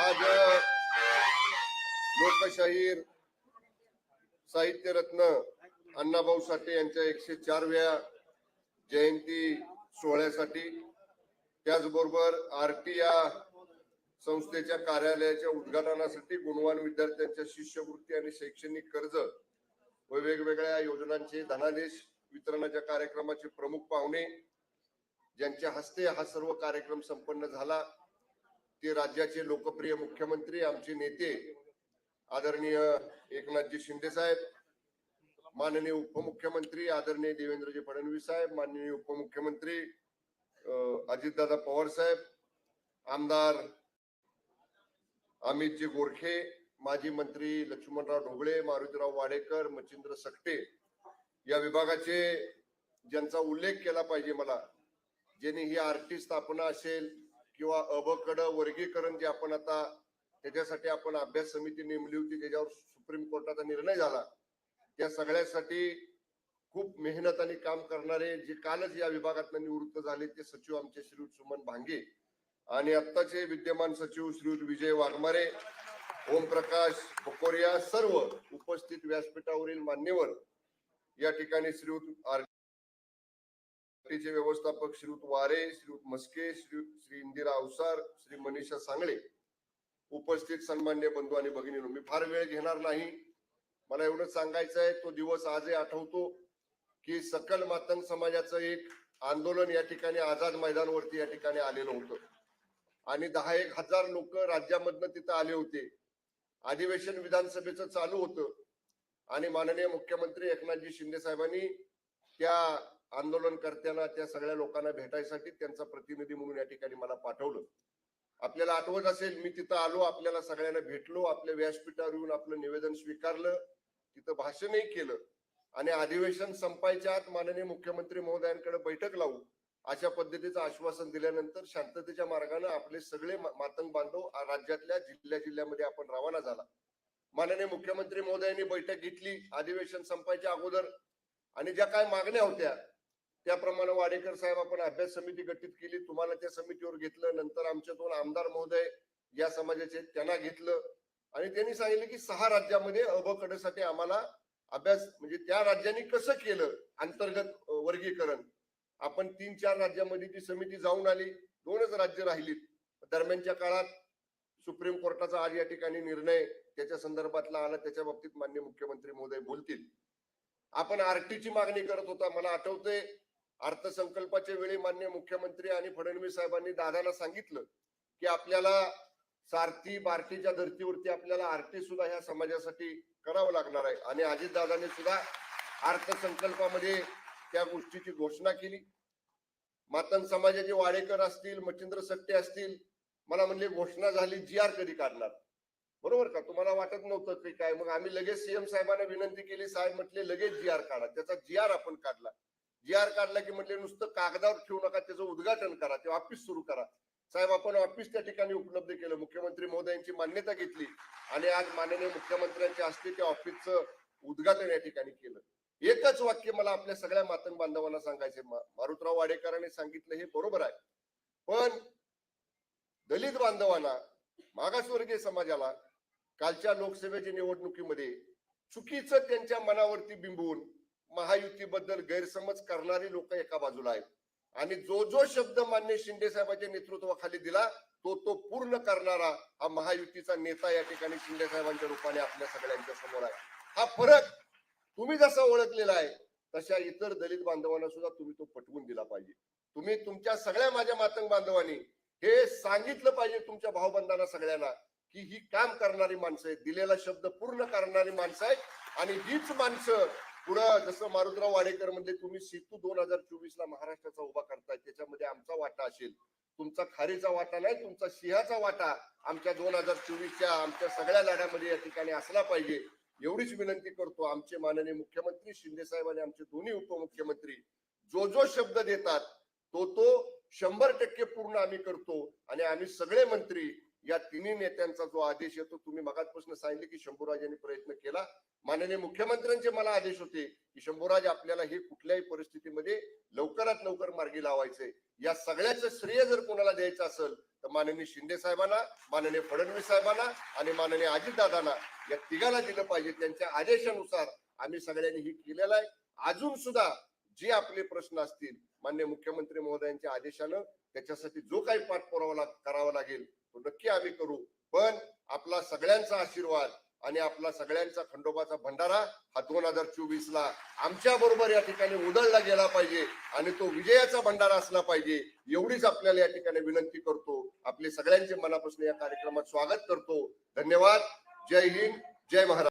आज लोकशाहीर साहित्यरत्न अण्णाभाऊ साठे यांच्या एकशे चारव्या जयंती सोहळ्यासाठी त्याचबरोबर आरटी या संस्थेच्या कार्यालयाच्या उद्घाटनासाठी गुणवान विद्यार्थ्यांच्या शिष्यवृत्ती आणि शैक्षणिक कर्ज व वेगवेगळ्या योजनांचे धनादेश वितरणाच्या कार्यक्रमाचे प्रमुख पाहुणे ज्यांच्या हस्ते हा सर्व कार्यक्रम संपन्न झाला. ते राज्याचे लोकप्रिय मुख्यमंत्री आमचे नेते आदरणीय एकनाथजी शिंदे साहेब माननीय उपमुख्यमंत्री आदरणीय देवेंद्रजी फडणवीस साहेब माननीय उपमुख्यमंत्री अजितदादा पवार साहेब आमदार अमितजी गोरखे माजी मंत्री लक्ष्मणराव ढोबळे मारुतीराव वाडेकर मच्छिंद्र सकटे या विभागाचे ज्यांचा उल्लेख केला पाहिजे मला ज्यांनी ही आरटी स्थापना असेल किंवा अबकड वर्गीकरण जे आपण आता त्याच्यासाठी आपण अभ्यास समिती नेमली होती त्याच्यावर सुप्रीम कोर्टाचा निर्णय झाला. त्या सगळ्यासाठी खूप मेहनत आणि काम करणारे जे कालच या विभागात निवृत्त झाले ते सचिव आमचे श्री सुमन भांगे आणि आत्ताचे विद्यमान सचिव श्री विजय वाघमारे ओमप्रकाश बकोरिया सर्व उपस्थित व्यासपीठावरील मान्यवर या ठिकाणी श्री आर. चे व्यवस्थापक श्रीयुत वारे श्रीयुत मस्के श्री श्री इंदिरा अवसार श्री मनीषा सांगळे. उपस्थित सन्मान्य बंधू आणि भगिनीनो मी फार वेळ घेणार नाही. मला एवढंच सांगायचं आहे तो दिवस आजही आठवतो की सकल मातंग समाजाचं एक आंदोलन या ठिकाणी आझाद मैदानवरती या ठिकाणी आलेलं होतं. आणि दहा एक हजार लोक राज्यामधनं तिथं आले होते. अधिवेशन विधानसभेचं चालू होतं. आणि माननीय मुख्यमंत्री एकनाथजी शिंदे साहेबांनी त्या आंदोलनकर्त्यांना त्या सगळ्या लोकांना भेटायसाठी त्यांचा प्रतिनिधी म्हणून या ठिकाणी मला पाठवलं. आपल्याला आठवत असेल मी तिथं आलो आपल्याला सगळ्यांना भेटलो आपल्या व्यासपीठावर येऊन आपलं निवेदन स्वीकारलं तिथं भाषणही केलं. आणि अधिवेशन संपायच्या आत माननीय मुख्यमंत्री महोदयांकडे बैठक लावू अशा पद्धतीचं आश्वासन दिल्यानंतर शांततेच्या मार्गाने आपले सगळे मातंग बांधव राज्यातल्या जिल्ह्या जिल्ह्यामध्ये आपण रवाना झाला. माननीय मुख्यमंत्री महोदयांनी बैठक घेतली अधिवेशन संपायच्या अगोदर. आणि ज्या काय मागण्या होत्या त्याप्रमाणे वाडेकर साहेब आपण अभ्यास समिती गठीत केली. तुम्हाला त्या समितीवर घेतलं नंतर आमच्या दोन आमदार महोदय या समाजाचे त्यांना घेतलं. आणि त्यांनी सांगितलं की सहा राज्यामध्ये अबकडसाठी आम्हाला अभ्यास म्हणजे त्या राज्यांनी कसं केलं अंतर्गत वर्गीकरण. आपण तीन चार राज्यामध्ये ती समिती जाऊन आली दोनच राज्य राहिलीत. दरम्यानच्या काळात सुप्रीम कोर्टाचा आज या ठिकाणी निर्णय त्याच्या संदर्भातला आला त्याच्या बाबतीत मान्य मुख्यमंत्री महोदय बोलतील. आपण आरटीची मागणी करत होता मला आठवतंय अर्थसंकल्पाच्या वेळी मान्य मुख्यमंत्री आणि फडणवीस साहेबांनी दादाला सांगितलं की आपल्याला सारथी बार्टीच्या धर्तीवरती आपल्याला आरटी सुद्धा ह्या समाजासाठी करावं लागणार आहे. आणि अजितदादांनी सुद्धा अर्थसंकल्पामध्ये त्या गोष्टीची घोषणा केली. मातन समाजाचे वाडेकर असतील मच्छिंद्र सट्टे असतील मला म्हणले घोषणा झाली जी आर कधी काढणार? बरोबर का? तुम्हाला वाटत नव्हतं की काय? मग आम्ही लगेच सीएम साहेबांना विनंती केली साहेब म्हटले लगेच जी आर काढा. त्याचा जी आर आपण काढला. जी आर काढला की म्हटले नुसतं कागदावर ठेवू नका त्याचं उद्घाटन करा ते ऑफिस सुरू करा. साहेब आपण ऑफिस त्या ठिकाणी उपलब्ध केलं. मुख्यमंत्री महोदयांची मान्यता घेतली आणि आज माननीय मुख्यमंत्र्यांच्या हस्ते त्या ऑफिसचं उद्घाटन या ठिकाणी केलं. एकच वाक्य मला आपल्या सगळ्या मातंग बांधवांना सांगायचे मारुतराव वाडेकरांनी सांगितलं हे बरोबर आहे. पण दलित बांधवांना मागासवर्गीय समाजाला कालच्या लोकसभेच्या निवडणुकीमध्ये चुकीचं त्यांच्या मनावरती बिंबवून महायुतीबद्दल गैरसमज करणारी लोक एका बाजूला आहेत. आणि जो जो शब्द मान्य शिंदे साहेबांच्या नेतृत्वाखाली दिला तो तो पूर्ण करणारा हा महायुतीचा नेता या ठिकाणी शिंदे साहेबांच्या रूपाने आपल्या सगळ्यांच्या समोर आहे. हा फरक तुम्ही जसा ओळखलेला आहे तशा इतर दलित बांधवांना सुद्धा तुम्ही तो पटवून दिला पाहिजे. तुम्ही तुमच्या सगळ्या माझ्या मातंग बांधवांनी हे सांगितलं पाहिजे तुमच्या भाऊबंधांना सगळ्यांना की ही काम करणारी माणसं आहेत दिलेला शब्द पूर्ण करणारी माणसं आहेत आणि हीच माणसं पुढं जसं मारुतराव वाडेकर म्हणजे तुम्ही सेतू दोन हजार चोवीस ला महाराष्ट्राचा उभा करताय त्याच्यामध्ये आमचा वाटा असेल. तुमचा खारीचा वाटा नाही तुमचा सिंहाचा वाटा आमच्या दोन हजार चोवीसच्या आमच्या सगळ्या लढ्यामध्ये या ठिकाणी असला पाहिजे. एवढीच विनंती करतो आमचे माननीय मुख्यमंत्री शिंदे साहेब आणि आमचे दोन्ही उपमुख्यमंत्री जो जो शब्द देतात तो तो शंभर टक्के पूर्ण आम्ही करतो. आणि आम्ही सगळे मंत्री या तिन्ही नेत्यांचा जो आदेश येतो तुम्ही मगाचपासून सांगितले की शंभूराज यांनी प्रयत्न केला. माननीय मुख्यमंत्र्यांचे मला आदेश होते की शंभूराज आपल्याला हे कुठल्याही परिस्थितीमध्ये लवकरात लवकर मार्गी लावायचे. या सगळ्याचं श्रेय जर कोणाला द्यायचं असेल तर माननीय शिंदे साहेबांना माननीय फडणवीस साहेबांना आणि माननीय अजितदादांना या तिघाला दिलं पाहिजे. त्यांच्या आदेशानुसार आम्ही सगळ्यांनी हे केलेलं आहे. अजून सुद्धा जे आपले प्रश्न असतील मान्य मुख्यमंत्री महोदयांच्या आदेशानं त्याच्यासाठी जो काही पाठपुरावा लाग- करावा लागेल तो नक्की आम्ही करू. पण आपला सगळ्यांचा आशीर्वाद आणि आपला सगळ्यांचा खंडोबाचा भंडारा हा दोन हजार चोवीस ला आमच्या बरोबर या ठिकाणी उधळला गेला पाहिजे आणि तो विजयाचा भंडारा असला पाहिजे एवढीच आपल्याला या ठिकाणी विनंती करतो. आपले सगळ्यांचे मनापासून या कार्यक्रमात स्वागत करतो. धन्यवाद. जय हिंद. जय महाराज